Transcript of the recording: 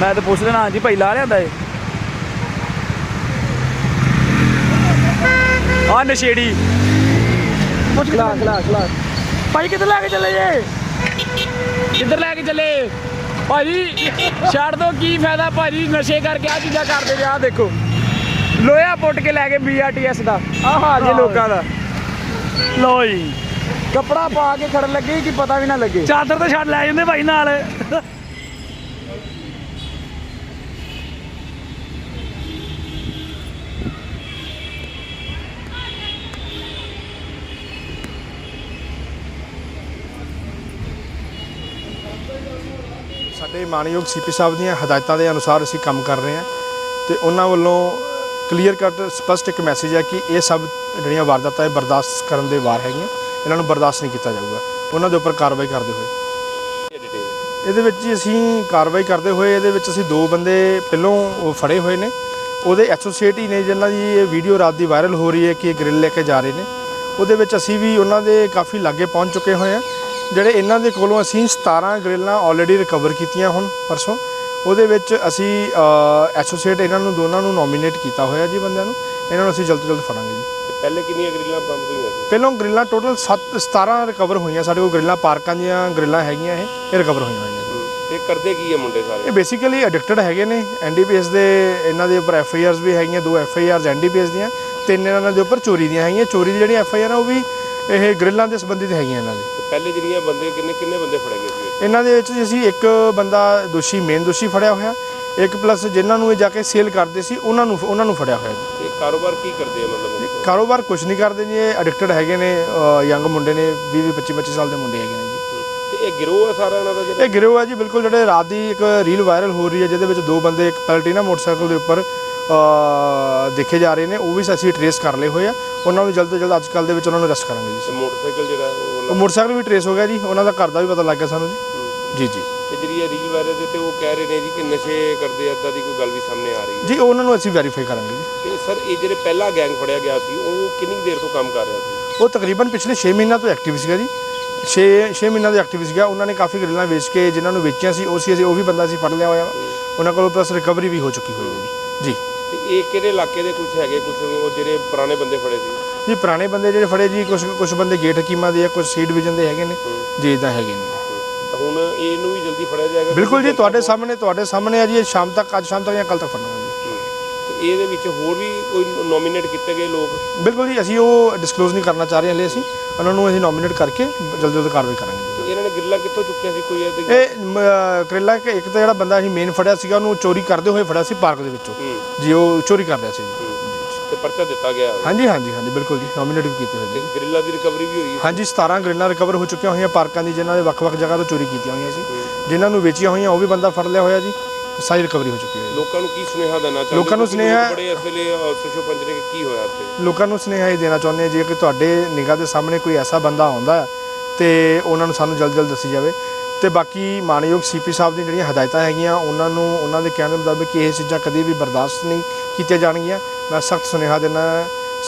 ਮੈਂ ਤਾਂ ਪੁੱਛ ਲੈਣਾ ਹਾਂਜੀ ਭਾਈ ਲਾ ਲਿਆਂਦਾ ਏ ਆ ਨਸ਼ੇੜੀ। ਪੁੱਛ ਖਲਾ ਖਲਾ ਖਲਾ ਭਾਈ ਕਿੱਧਰ ਲੈ ਕੇ ਚੱਲੇ ਜੇ? ਕਿੱਧਰ ਲੈ ਕੇ ਚੱਲੇ? ਭਾਜੀ ਛੱਡ ਦੋ ਕੀ ਫਾਇਦਾ ਭਾਜੀ ਨਸ਼ੇ ਕਰਕੇ ਆ ਚੀਜ਼ਾਂ ਕਰਦੇ ਨੇ ਆ ਦੇਖੋ। ਲੋਹਾ ਪੁੱਟ ਕੇ ਲੈ ਕੇ ਬੀਆਰਟੀਐਸ ਦਾ ਆ ਹਾਲ ਜੇ ਲੋਕਾਂ ਦਾ। ਲੋ ਜੀ। ਕੱਪੜਾ ਪਾ ਕੇ ਖੜਨ ਲੱਗੇ ਕਿ ਪਤਾ ਵੀ ਨਾ ਲੱਗੇ। ਚਾਦਰ ਤੇ ਛੱਡ ਲੈ ਜਾਂਦੇ ਭਾਈ ਨਾਲ। ਸਾਡੇ ਮਾਨਯੋਗ ਸੀਪੀ ਸਾਹਿਬ ਦੀਆਂ ਹਦਾਇਤਾਂ ਦੇ ਅਨੁਸਾਰ ਅਸੀਂ ਕੰਮ ਕਰ ਰਹੇ ਹਾਂ ਤੇ ਉਹਨਾਂ ਵੱਲੋਂ ਕਲੀਅਰ ਕੱਟ ਸਪਸ਼ਟ ਇੱਕ ਮੈਸੇਜ ਹੈ ਕਿ ਇਹ ਸਭ ਜਿਹੜੀਆਂ ਵਾਰਦਾਤਾਂ ਇਹ ਬਰਦਾਸ਼ਤ ਕਰਨ ਦੇ ਵਾਰ ਹੈਗੀਆਂ। ਇਹਨਾਂ ਨੂੰ ਬਰਦਾਸ਼ਤ ਨਹੀਂ ਕੀਤਾ ਜਾਊਗਾ। ਉਹਨਾਂ ਦੇ ਉੱਪਰ ਕਾਰਵਾਈ ਕਰਦੇ ਹੋਏ। ਇਹਦੇ ਵਿੱਚ ਜੀ ਅਸੀਂ ਕਾਰਵਾਈ ਕਰਦੇ ਹੋਏ ਇਹਦੇ ਵਿੱਚ ਅਸੀਂ ਦੋ ਬੰਦੇ ਪਹਿਲੋਂ ਉਹ ਫੜੇ ਹੋਏ ਨੇ। ਉਹਦੇ ਐਸੋਸੀਏਟ ਹੀ ਨੇ ਜਿਨ੍ਹਾਂ ਦੀ ਇਹ ਵੀਡੀਓ ਰਾਤ ਦੀ ਵਾਇਰਲ ਹੋ ਰਹੀ ਹੈ ਕਿ ਇਹ ਗ੍ਰਿਲ ਲੈ ਕੇ ਜਾ ਰਹੇ ਨੇ। ਉਹਦੇ ਵਿੱਚ ਅਸੀਂ ਵੀ ਉਹਨਾਂ ਦੇ ਕਾਫੀ ਲਾਗੇ ਪਹੁੰਚ ਚੁੱਕੇ ਹੋਏ ਹਾਂ। ਜਿਹੜੇ ਇਹਨਾਂ ਦੇ ਕੋਲੋਂ ਅਸੀਂ 17 ਗ੍ਰਿਲਾਂ ਆਲਰੇਡੀ ਰਿਕਵਰ ਕੀਤੀਆਂ ਹੁਣ ਪਰਸੋਂ ਉਹਦੇ ਵਿੱਚ ਅਸੀਂ ਐਸੋਸੀਏਟ ਇਹਨਾਂ ਨੂੰ ਦੋਨਾਂ ਨੂੰ ਨੋਮੀਨੇਟ ਕੀਤਾ ਹੋਇਆ ਜੀ ਬੰਦਿਆਂ ਨੂੰ। ਇਹਨਾਂ ਨੂੰ ਅਸੀਂ ਜਲਦ ਤੋਂ ਜਲਦ ਫੜਾਂਗੇ ਜੀ। ਪਹਿਲੇ ਕਿੰਨੀਆਂ ਗ੍ਰਿਲਾਂ ਬਰਾਮਦ ਹੋਈਆਂ ਸੀ? ਪਹਿਲੋਂ ਗ੍ਰਿਲਾਂ ਟੋਟਲ 7 17 ਰਿਕਵਰ ਹੋਈਆਂ। ਸਾਡੇ ਕੋਲ ਗ੍ਰਿਲਾਂ ਪਾਰਕਾਂ ਦੀਆਂ ਗ੍ਰਿਲਾਂ ਹੈਗੀਆਂ ਇਹ ਇਹ ਰਿਕਵਰ ਹੋਈਆਂ ਹੋਈਆਂ ਤੇ ਕਰਦੇ ਕੀ ਆ ਮੁੰਡੇ ਸਾਰੇ? ਇਹ ਬੇਸਿਕਲੀ ਐਡਿਕਟਡ ਹੈਗੇ ਨੇ। ਐਨਡੀਪੀਐਸ ਦੇ ਇਹਨਾਂ ਦੇ ਉੱਪਰ ਐਫ ਆਈ ਆਰਸ ਵੀ ਹੈਗੀਆਂ ਦੋ ਐਫ ਆਈ ਆਰਸ ਐਨਡੀਪੀਐਸ ਦੀਆਂ ਤਿੰਨ ਇਹਨਾਂ ਦੇ ਉੱਪਰ ਚੋਰੀ ਦੀਆਂ ਹੈਗੀਆਂ। ਚੋਰੀ ਦੀ ਜਿਹੜੀ ਐਫ ਆਈ ਆਰ ਆ ਉਹ ਵੀ ਇਹ ਗ੍ਰਿਲਾਂ ਦੇ ਸੰਬੰਧਿਤ ਹੈਗੀਆਂ ਇਹਨਾਂ ਦੀ। ਪਹਿਲੇ ਜਿਹੜੀਆਂ ਬੰਦੇ ਕਿੰਨੇ ਕਿੰਨੇ ਬੰਦੇ ਫੜੇ ਗਏ ਸੀ ਇਹਨਾਂ ਦੇ ਵਿੱਚ ਜੀ ਅਸੀਂ ਇੱਕ ਬੰਦਾ ਦੋਸ਼ੀ ਮੇਨ ਦੋਸ਼ੀ ਫੜਿਆ ਹੋਇਆ। ਇੱਕ ਪਲੱਸ ਜਿਨ੍ਹਾਂ ਨੂੰ ਇਹ ਜਾ ਕੇ ਸੇਲ ਕਰਦੇ ਸੀ ਉਹਨਾਂ ਨੂੰ ਉਹਨਾਂ ਨੂੰ ਫੜਿਆ ਹੋਇਆ ਜੀ। ਇਹ ਕਾਰੋਬਾਰ ਕੀ ਕਰਦੇ ਆ ਮਤਲਬ ਕਾਰੋਬਾਰ ਕੁਝ ਨਹੀਂ ਕਰਦੇ ਜੀ ਇਹ ਐਡਿਕਟਡ ਹੈਗੇ ਨੇ ਯੰਗ ਮੁੰਡੇ ਨੇ 20 20 25 25 ਸਾਲ ਦੇ ਮੁੰਡੇ ਹੈਗੇ ਨੇ ਜੀ। ਤੇ ਇਹ ਗਿਰੋਹ ਆ ਸਾਰਾ ਇਹਨਾਂ ਦਾ ਜਿਹੜਾ? ਇਹ ਗਿਰੋਹ ਹੈ ਜੀ ਬਿਲਕੁਲ ਜਿਹੜੇ ਰਾਤ ਦੀ ਇੱਕ ਰੀਲ ਵਾਇਰਲ ਹੋ ਰਹੀ ਹੈ ਜਿਹਦੇ ਵਿੱਚ ਦੋ ਬੰਦੇ ਇੱਕ ਪਲਟੀਨਾ ਮੋਟਰਸਾਈਕਲ ਦੇ ਉੱਪਰ ਦੇਖੇ ਜਾ ਰਹੇ ਨੇ ਉਹ ਵੀ ਅਸੀਂ ਟਰੇਸ ਕਰ ਲਏ ਹੋਏ ਆ। ਉਹਨਾਂ ਨੂੰ ਜਲਦ ਤੋਂ ਜਲਦ ਅੱਜ ਕੱਲ੍ਹ ਦੇ ਵਿੱਚ ਉਹਨਾਂ ਨੂੰ ਅਰੈਸਟ ਕਰਾਂਗੇ ਜੀ। ਮੋਟਰਸਾਈਕਲ ਜਿਹੜਾ ਉਹ ਮੋਟਰਸਾਈਕਲ ਵੀ ਟਰੇਸ ਹੋ ਗਿਆ ਜੀ ਉਹਨਾਂ ਦਾ ਘਰ ਦਾ ਵੀ ਪਤਾ ਲੱਗ ਗਿਆ ਸਾਨੂੰ ਜੀ। ਜੀ ਜੀ। ਤੇ ਜਿਹੜੀ ਇਹ ਰੀਲ ਵਾਇਰਲ ਦੇ ਤੇ ਉਹ ਕਹਿ ਰਹੇ ਨੇ ਜੀ ਕਿ ਨਸ਼ੇ ਕਰਦੇ ਆ ਏਦਾਂ ਦੀ ਕੋਈ ਗੱਲ ਵੀ ਸਾਹਮਣੇ ਆ ਰਹੀ ਹੈ। ਜੀ ਉਹਨਾਂ ਨੂੰ ਅਸੀਂ ਵੈਰੀਫਾਈ ਕਰਾਂਗੇ ਜੀ। ਤੇ ਸਰ ਇਹ ਜਿਹੜੇ ਪਹਿਲਾ ਗੈਂਗ ਫੜਿਆ ਗਿਆ ਸੀ ਉਹ ਕਿੰਨੀ ਦੇਰ ਤੋਂ ਕੰਮ ਕਰ ਰਿਹਾ ਸੀ? ਉਹ ਤਕਰੀਬਨ ਪਿਛਲੇ 6 ਮਹੀਨਿਆਂ ਤੋਂ ਐਕਟਿਵ ਸੀਗਾ ਜੀ। 6 6 ਮਹੀਨਿਆਂ ਦੇ ਐਕਟਿਵ ਸੀਗਾ। ਉਹਨਾਂ ਨੇ ਕਾਫੀ ਗ੍ਰਿਲਾਂ ਵੇਚ ਕੇ ਜਿਨ੍ਹਾਂ ਨੂੰ ਵੇਚੀਆਂ ਸੀ ਉਹ ਸੀ ਅਸੀਂ ਉਹ ਵੀ ਬੰਦਾ ਅਸੀਂ ਫੜ ਲਿਆ ਹੋਇਆ ਉਹਨਾਂ ਕੋਲੋਂ ਪਲੱਸ ਰਿਕਵਰੀ ਵੀ ਹੋ ਚੁੱਕੀ ਹੋਈ ਹੈ ਜੀ। ਜੀ। ਤੇ ਇਹ ਕਿਹੜੇ ਇਲਾਕੇ ਦੇ ਕੁਝ ਹੈਗੇ ਕੁਝ ਉਹ ਜਿਹੜੇ ਪੁਰਾਣੇ ਬੰਦੇ ਫੜੇ ਸੀ? ਜੀ ਪੁਰਾਣੇ ਬੰਦੇ ਜਿਹੜੇ ਫੜੇ ਜੀ ਕੁਝ ਕੁਝ ਬੰਦੇ ਗੇਟ ਹਕੀਮਾਂ ਦੇ ਆ ਕੁਝ ਸੀ ਡਿਵੀਜ਼ਨ ਦੇ ਹੈਗੇ ਨੇ ਜੀ ਇਦਾਂ ਹੈਗੇ ਨੇ। ਤਾਂ ਹੁਣ ਇਹਨੂੰ ਵੀ ਜਲਦੀ ਫੜਿਆ ਜਾਏਗਾ ਬਿਲਕੁਲ ਜੀ ਤੁਹਾਡੇ ਸਾਹਮਣੇ ਤੁਹਾਡੇ ਸਾਹਮਣੇ ਆ ਜੀ ਇਹ ਸ਼ਾਮ ਤੱਕ ਅੱਜ ਸ਼ਾਮ ਤੱਕ ਜਾਂ ਕੱਲ ਤੱਕ ਫੜਨਾ ਜੀ। ਇਹਦੇ ਵਿੱਚ ਹੋਰ ਵੀ ਕੋਈ ਨੋਮੀਨੇਟ ਕੀਤੇ ਗਏ ਲੋਕ? ਬਿਲਕੁਲ ਜੀ ਅਸੀਂ ਉਹ ਡਿਸਕਲੋਜ਼ ਨਹੀਂ ਕਰਨਾ ਚਾਹ ਰਹੇ ਹਲੇ ਅਸੀਂ। ਉਹਨਾਂ ਨੂੰ ਅਸੀਂ ਨੋਮੀਨੇਟ ਕਰਕੇ ਜਲਦੀ ਜਲਦੀ ਕਾਰਵਾਈ ਕਰਾਂਗੇ। ਇਹਨਾਂ ਨੇ ਗਿਰਲਾ ਕਿੱਥੋਂ ਚੁੱਕਿਆ ਸੀ ਕੋਈ ਇਹਦੇ ਇਹ ਮ, ਕਰੇਲਾ ਇੱਕ ਇੱਕ ਤਾਂ ਜਿਹੜਾ ਬੰਦਾ ਅਸੀਂ ਮੇਨ ਫੜਿਆ ਸੀਗਾ ਉਹਨੂੰ ਚੋਰੀ ਕਰਦੇ ਹੋਏ ਫੜਿਆ ਸੀ ਪਾਰਕ ਦੇ ਵਿੱਚੋਂ। ਹੂੰ। ਜੀ ਉਹ ਚੋਰੀ ਕਰ ਰਿਹਾ ਸੀ। ਜੀ ਤੇ ਪਰਚਾ ਦਿੱਤਾ ਗਿਆ। ਹਾਂਜੀ ਹਾਂਜੀ ਹਾਂਜੀ ਬਿਲਕੁਲ ਜੀ ਨੋਮੀਨੇਟ ਵੀ ਕੀਤੇ ਹੋਏ ਤੇ ਜੀ ਗਰਿੱਲਾ ਦੀ ਰਿਕਵਰੀ ਵੀ ਹੋਈ ਹੈ। ਹਾਂਜੀ 17 ਗ੍ਰਿਲਾਂ ਰਿਕਵਰ ਹੋ ਚੁੱਕੀਆਂ ਹੋਈਆਂ ਪਾਰਕਾਂ ਦੀ ਜਿਨ੍ਹਾਂ ਦੇ ਵੱਖ-ਵੱਖ ਜਗ੍ਹਾ ਤੋਂ ਚੋਰੀ ਕੀਤੀਆਂ ਹੋਈਆਂ ਸੀ। ਜਿਨ੍ਹਾਂ ਨੂੰ ਵੇਚੀਆਂ ਹੋਈਆਂ ਉਹ ਵੀ ਬੰਦਾ ਫੜ ਲਿਆ ਹੋਇਆ ਜੀ। ਸਾਰੀ ਰਿਕਵਰੀ ਹੋ ਚੁੱਕੀ ਹੈ ਲੋਕਾਂ ਨੂੰ ਕੀ ਸੁਨੇਹਾ ਦੇਣਾ ਚਾਹੁੰਦੇ ਲੋਕਾਂ ਨੂੰ ਕਿਉਂਕਿ ਸੁਨੇਹਾ- ਬੜੇ ਇਸ ਵੇਲੇ ਸੁਸ਼ੋ ਪੰਜਰੇ ਕਿ ਕੀ ਹੋਇਆ ਉੱਥੇ ਲੋਕਾਂ ਨੂੰ ਸੁਨੇਹਾ ਇਹ ਦੇਣਾ ਚਾਹੁੰਦੇ ਹਾਂ ਜੇ ਕਿ ਤੁਹਾਡੇ ਨਿਗਾਹ ਦੇ ਸਾਹਮਣੇ ਕੋਈ ਐਸਾ ਬੰਦਾ ਆਉਂਦਾ ਹੈ ਤੇ ਉਹਨਾਂ ਨੂੰ ਸਾਨੂੰ ਜਲਦ ਜਲਦ ਦੱਸੀ ਜਾਵੇ। ਤੇ ਬਾਕੀ ਮਾਨਯੋਗ ਸੀਪੀ ਸਾਹਿਬ ਦੀਆਂ ਜਿਹੜੀਆਂ ਹਦਾਇਤਾਂ ਹੈਗੀਆਂ ਉਹਨਾਂ ਨੂੰ ਉਹਨਾਂ ਦੇ ਕਹਿਣ ਦੇ ਮੁਤਾਬਿਕ ਇਹ ਚੀਜ਼ਾਂ ਕਦੀ ਵੀ ਬਰਦਾਸ਼ਤ ਨਹੀਂ ਕੀਤੀਆਂ ਜਾਣਗੀਆਂ। ਮੈਂ ਸਖਤ ਸੁਨੇਹਾ ਦੇਣਾ